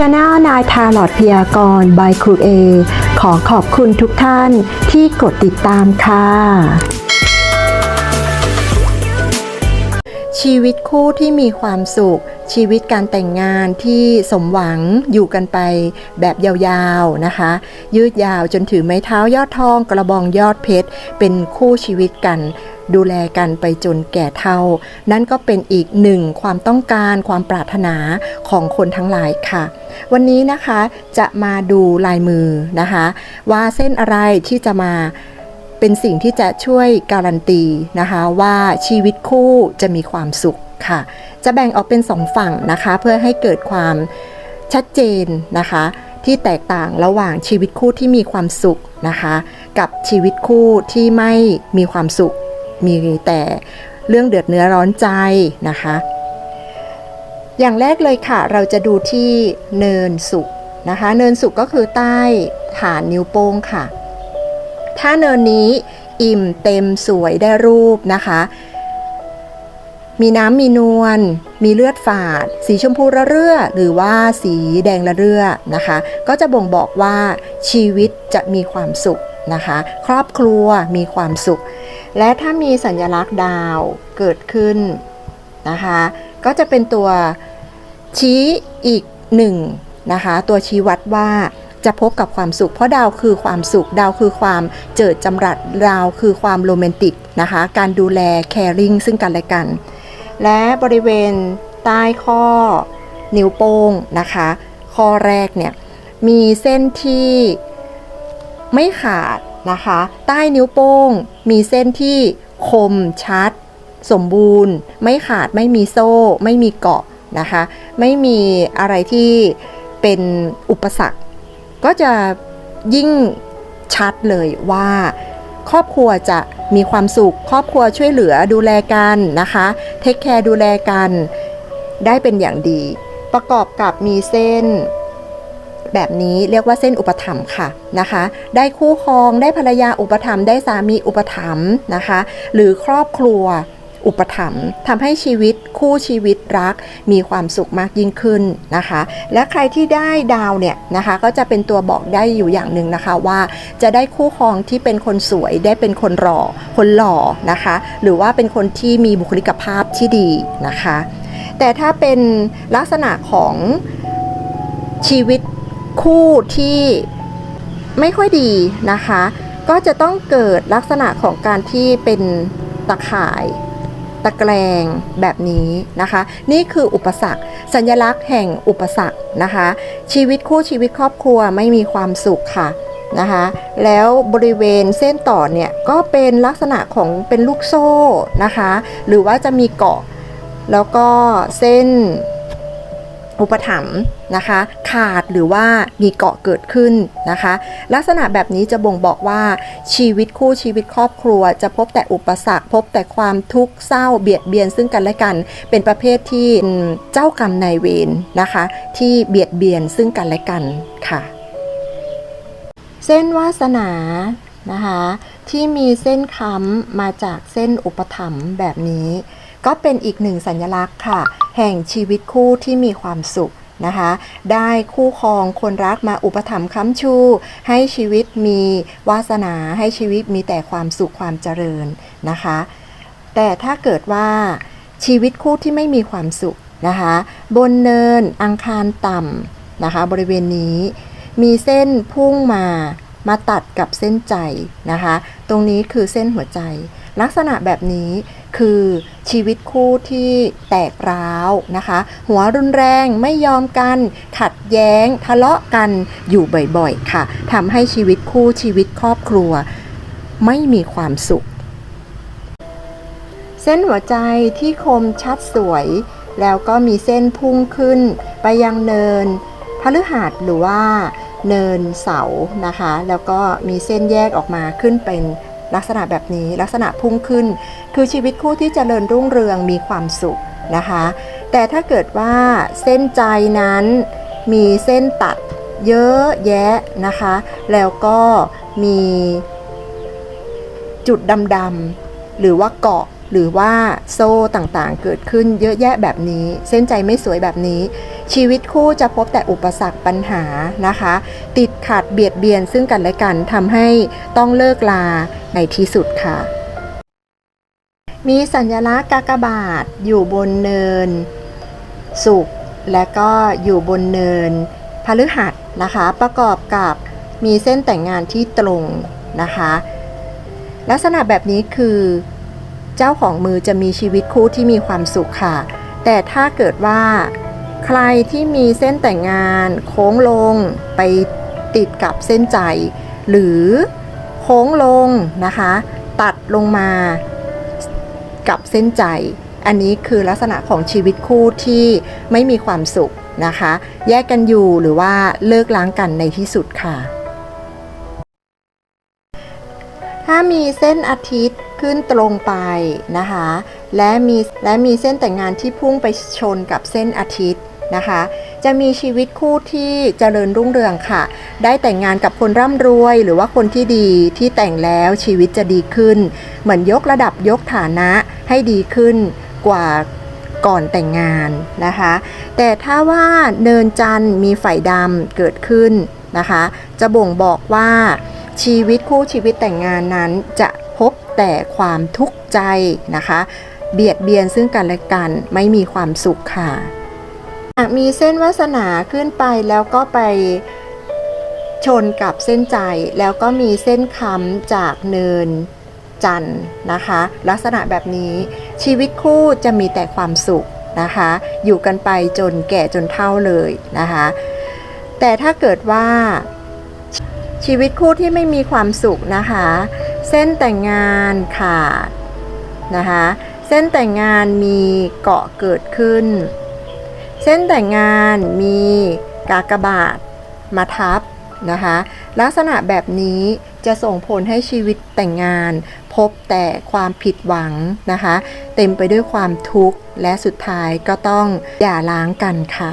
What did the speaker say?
Channel นายทาลอดพยากรณ์บายครูเอ ขอขอบคุณทุกท่านที่กดติดตามค่ะ ชีวิตคู่ที่มีความสุข ชีวิตการแต่งงานที่สมหวังอยู่กันไปแบบยาวๆนะคะ ยืดยาวจนถือไม้เท้ายอดทองกระบองยอดเพชร เป็นคู่ชีวิตกันดูแลกันไปจนแก่เฒ่า นั่นก็เป็นอีกหนึ่งความต้องการความปรารถนาของคนทั้งหลายค่ะ วันนี้นะคะจะมาดูลายมือนะคะ ว่าเส้นอะไรที่จะมา เป็นสิ่งที่จะช่วยการันตีนะคะว่าชีวิตคู่จะมีความสุขค่ะ จะแบ่งออกเป็นสองฝั่งนะคะ เพื่อให้เกิดความชัดเจนนะคะ ที่แตกต่างระหว่างชีวิตคู่ที่มีความสุขนะคะ กับชีวิตคู่ที่ไม่มีความสุข มีแต่เรื่องเดือดเนื้อร้อนใจนะคะ อย่างแรกเลยค่ะ เราจะดูที่เนินสุขนะคะ เนินสุขก็คือใต้ฐานนิ้วโป้งค่ะ ถ้าเนินนี้อิ่มเต็มสวยได้รูปนะคะ มีน้ำมีนวล มีเลือดฝาด สีชมพูระเรื่อ หรือว่าสีแดงระเรื่อนะคะ ก็จะบ่งบอกว่าชีวิตจะมีความสุขนะคะ ครอบครัวมีความสุข และถ้ามีสัญลักษณ์ดาวเกิดขึ้นนะคะ ก็จะเป็นตัวชี้อีกหนึ่งนะคะ ตัวชี้วัดว่า จะพบกับความสุข เพราะดาวคือความสุข ดาวคือความเจิดจำรัดดาวคือความโรแมนติกนะคะ การดูแลแคริงซึ่งกันและกัน และบริเวณใต้ข้อนิ้วโป้งนะคะ ข้อแรกเนี่ยมีเส้นที่ไม่ขาดนะคะ ใต้นิ้วโป้ง มีเส้นที่คมชัด สมบูรณ์ ไม่ขาดไม่มีโซ่ ไม่มีเกาะนะคะ ไม่มีอะไรที่เป็นอุปสรรค ก็จะยิ่งชัดเลยว่า ครอบครัวจะมีความสุข ครอบครัวช่วยเหลือดูแลกันนะคะเทคแคร์ดูแลกันได้เป็นอย่างดี ประกอบกับมีเส้นแบบนี้เรียกว่าเส้นอุปถัมภ์ค่ะนะคะ ได้คู่ครองได้ภรรยาอุปถัมภ์ได้สามีอุปถัมภ์นะคะ หรือครอบครัว อุปถัมภ์ทำให้ชีวิตคู่ชีวิตรัก มีความสุขมากยิ่งขึ้นนะคะ และใครที่ได้ดาวเนี่ยนะคะ ก็จะเป็นตัวบอกได้อยู่อย่างหนึ่งนะคะว่าจะได้คู่ครองที่เป็นคนสวยได้เป็นคนหล่อคนหล่อนะคะ หรือว่าเป็นคนที่มีบุคลิกภาพที่ดีนะคะ แต่ถ้าเป็นลักษณะของชีวิตคู่ที่ไม่ค่อยดีนะคะ ก็จะต้องเกิดลักษณะของการที่เป็นตะข่าย ตะแกรงแบบนี้นะคะ นี่คืออุปสรรค สัญลักษณ์แห่งอุปสรรคนะคะ ชีวิตคู่ชีวิตครอบครัวไม่มีความสุขค่ะนะคะแล้วบริเวณเส้นต่อเนี่ยก็เป็นลักษณะของเป็นลูกโซ่นะคะ หรือว่าจะมีเกาะ แล้วก็เส้น อุปถัมภ์นะคะ ขาดหรือว่ามีเกาะเกิดขึ้นนะคะ ลักษณะแบบนี้จะบ่งบอกว่าชีวิตคู่ชีวิตครอบครัว จะพบแต่อุปสรรค พบแต่ความทุกข์เศร้าเบียดเบียนซึ่งกันและกัน เป็นประเภทที่เจ้ากรรมนายเวรนะคะ ที่เบียดเบียนซึ่งกันและกันค่ะ เส้นวาสนานะคะที่มีเส้นค้ำมาจากเส้นอุปถัมภ์แบบนี้ ก็เป็นอีกหนึ่งสัญลักษณ์ค่ะ แห่งชีวิตคู่ที่มีความสุขนะคะ ได้คู่ครองคนรักมาอุปถัมภ์ค้ำชู ให้ชีวิตมีวาสนาให้ชีวิตมีแต่ความสุขความเจริญนะคะ แต่ถ้าเกิดว่าชีวิตคู่ที่ไม่มีความสุขนะคะ บนเนินอังคารต่ำนะคะ บริเวณนี้ มีเส้นพุ่งมามาตัดกับเส้นใจนะคะ ตรงนี้คือเส้นหัวใจ ลักษณะแบบนี้ คือชีวิตคู่ที่แตกร้าวนะคะ หัวรุนแรงไม่ยอมกัน ขัดแย้ง ทะเลาะกันอยู่บ่อยๆ ค่ะทำให้ชีวิตคู่ชีวิตครอบครัว ไม่มีความสุข เส้นหัวใจที่คมชัดสวย แล้วก็มีเส้นพุ่งขึ้น ไปยังเนินพฤหัสหรือว่าเนินเสานะคะ แล้วก็มีเส้นแยกออกมาขึ้นเป็น ลักษณะแบบนี้ลักษณะพุ่งขึ้น คือชีวิตคู่ที่เจริญรุ่งเรืองมีความสุขนะคะ แต่ถ้าเกิดว่าเส้นใจนั้นมีเส้นตัดเยอะแยะนะคะ แล้วก็มีจุดดำๆหรือว่าเกาะหรือว่าโซ่ต่างๆ เกิดขึ้นเยอะแยะแบบนี้ เส้นใจไม่สวยแบบนี้ ชีวิตคู่จะพบแต่อุปสรรคปัญหานะคะ ติดขัดเบียดเบียนซึ่งกันและกันทำให้ต้องเลิกลาในที่สุดค่ะ มีสัญลักษณ์กากบาทอยู่บนเนิน สุข และก็อยู่บนเนินพฤหัสนะคะ ประกอบกับมีเส้นแต่งงานที่ตรงนะคะ ลักษณะแบบนี้คือเจ้าของมือจะมีชีวิตคู่ที่มีความสุขค่ะ แต่ถ้าเกิดว่า ใครที่มีเส้นแต่งงานโค้งลงไปติดกับเส้นใจ หรือโค้งลงนะคะ ตัดลงมากับเส้นใจ อันนี้คือลักษณะของชีวิตคู่ที่ไม่มีความสุขนะคะ แยกกันอยู่หรือว่าเลิกล้างกันในที่สุดค่ะ ถ้ามีเส้นอาทิตย์ขึ้นตรงไปนะคะ และมีและมีเส้นแต่งงานที่พุ่งไปชนกับเส้นอาทิตย์ นะคะ จะมีชีวิตคู่ที่เจริญรุ่งเรืองค่ะ ได้แต่งงานกับคนร่ำรวย หรือว่าคนที่ดีที่แต่งแล้วชีวิตจะดีขึ้น เหมือนยกระดับยกฐานะให้ดีขึ้นกว่าก่อนแต่งงานนะคะ แต่ถ้าว่าเนินจันทร์มีไฟดำเกิดขึ้นนะคะ จะบ่งบอกว่าชีวิตคู่ชีวิตแต่งงานนั้นจะพบแต่ความทุกข์ใจนะคะ เบียดเบียนซึ่งกันและกันไม่มีความสุขค่ะ มีเส้นวาสนาขึ้นไปแล้วก็ไปชนกับเส้นใจ แล้วก็มีเส้นค้ำจากเนินจันนะคะ ลักษณะแบบนี้ชีวิตคู่จะมีแต่ความสุขนะคะ อยู่กันไปจนแก่จนเฒ่าเลยนะคะ แต่ถ้าเกิดว่าชีวิตคู่ที่ไม่มีความสุขนะคะ เส้นแต่งงานขาดนะคะ เส้นแต่งงานมีเกาะเกิดขึ้น เส้นแต่งงานมีกากบาทมาทับนะคะ ลักษณะแบบนี้จะส่งผลให้ชีวิตแต่งงาน พบแต่ความผิดหวังนะคะ เต็มไปด้วยความทุกข์และสุดท้ายก็ต้องอย่าล้างกันค่ะ